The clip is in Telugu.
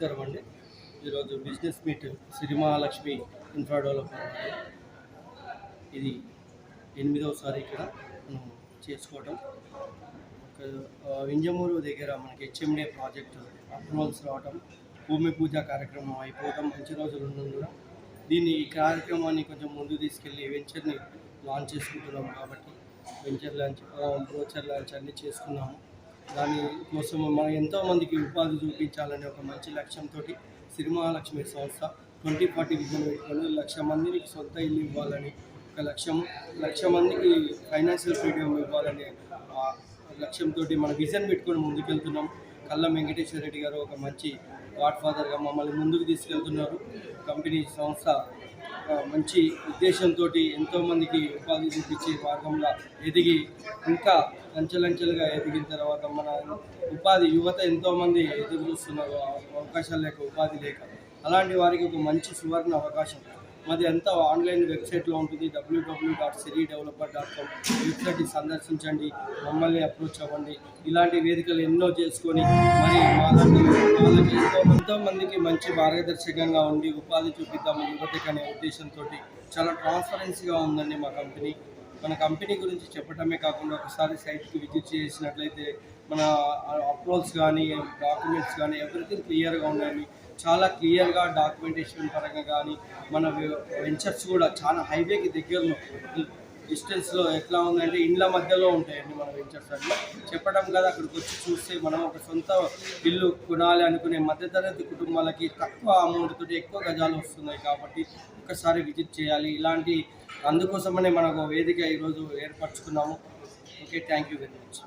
నమస్కారం అండి. ఈరోజు business meet Srimahalakshmi infra development ఇది ఎనిమిదవసారి ఇక్కడ మనం చేసుకోవటం. వింజమూరు దగ్గర మనకి హెచ్ఎండే ప్రాజెక్ట్ అప్రూవల్స్ రావటం భూమి పూజ కార్యక్రమం అయిపోవటం మంచి రోజులు ఉన్నందున దీన్ని ఈ కార్యక్రమాన్ని కొంచెం ముందు తీసుకెళ్ళి వెంచర్ని లాంచ్ చేసుకుంటున్నాం కాబట్టి వెంచర్ లాంచ్ బ్రోచర్ లాంచ్ అన్నీ చేసుకున్నాము. దాని కోసం మనం ఎంతోమందికి ఉపాధి చూపించాలనే ఒక మంచి లక్ష్యంతో సిరిమహాలక్ష్మి సంస్థ ట్వంటీ ఫార్టీ విజన్ పెట్టుకొని లక్ష మందికి సొంత ఇల్లు ఇవ్వాలని ఒక లక్ష్యం లక్ష మందికి ఫైనాన్షియల్ ఫ్రీడమ్ ఇవ్వాలనే లక్ష్యంతో మన విజన్ పెట్టుకొని ముందుకెళ్తున్నాం. కళ్ళ వెంకటేశ్వర రెడ్డి గారు ఒక మంచి గాడ్ ఫాదర్గా మమ్మల్ని ముందుకు తీసుకెళ్తున్నారు. కంపెనీ సంస్థ మంచి ఉద్దేశంతో ఎంతోమందికి ఉపాధి చూపించే మార్గంలో ఎదిగి ఇంకా అంచెలంచెలుగా ఎదిగిన తర్వాత మన ఉపాధి యువత ఎంతోమంది ఎదురు చూస్తున్నారు అవకాశాలు లేక ఉపాధి లేక. అలాంటి వారికి ఒక మంచి సువర్ణ అవకాశం. మాది అంతా ఆన్లైన్ వెబ్సైట్లో ఉంటుంది. WWW dot Siri developer dot com వెబ్సైట్ని సందర్శించండి మమ్మల్ని అప్రోచ్ అవ్వండి. ఇలాంటి వేదికలు ఎన్నో చేసుకొని మరి మాలాంటి ఎంతో మందికి మంచి మార్గదర్శకంగా ఉండి ఉపాధి చూపిద్దాము యువతకి అనే ఉద్దేశంతో చాలా ట్రాన్స్పరెన్సీగా ఉందండి మా కంపెనీ మన కంపెనీ గురించి చెప్పడమే కాకుండా ఒకసారి సైట్కి విజిట్ చేసినట్లయితే మన అప్రూవల్స్ కానీ డాక్యుమెంట్స్ కానీ ఎవ్రీథింగ్ క్లియర్గా ఉండాలి. చాలా క్లియర్గా డాక్యుమెంటేషన్ పరంగా కానీ మన వెంచర్స్ కూడా చాలా హైవేకి దగ్గరలో డిస్టెన్స్లో ఎట్లా ఉందంటే ఇండ్ల మధ్యలో ఉంటాయండి మన వెంచర్స్ అట్లా చెప్పడం కదా అక్కడికి వచ్చి చూస్తే మనం ఒక సొంత ఇల్లు కొనాలి అనుకునే మధ్యతరగతి కుటుంబాలకి తక్కువ అమౌంట్ తోటి ఎక్కువ గజాలు వస్తున్నాయి కాబట్టి ఒకసారి విజిట్ చేయాలి. ఇలాంటి అందుకోసమనే మనకు వేదిక ఈరోజు ఏర్పరచుకున్నాము. Okay thank you very much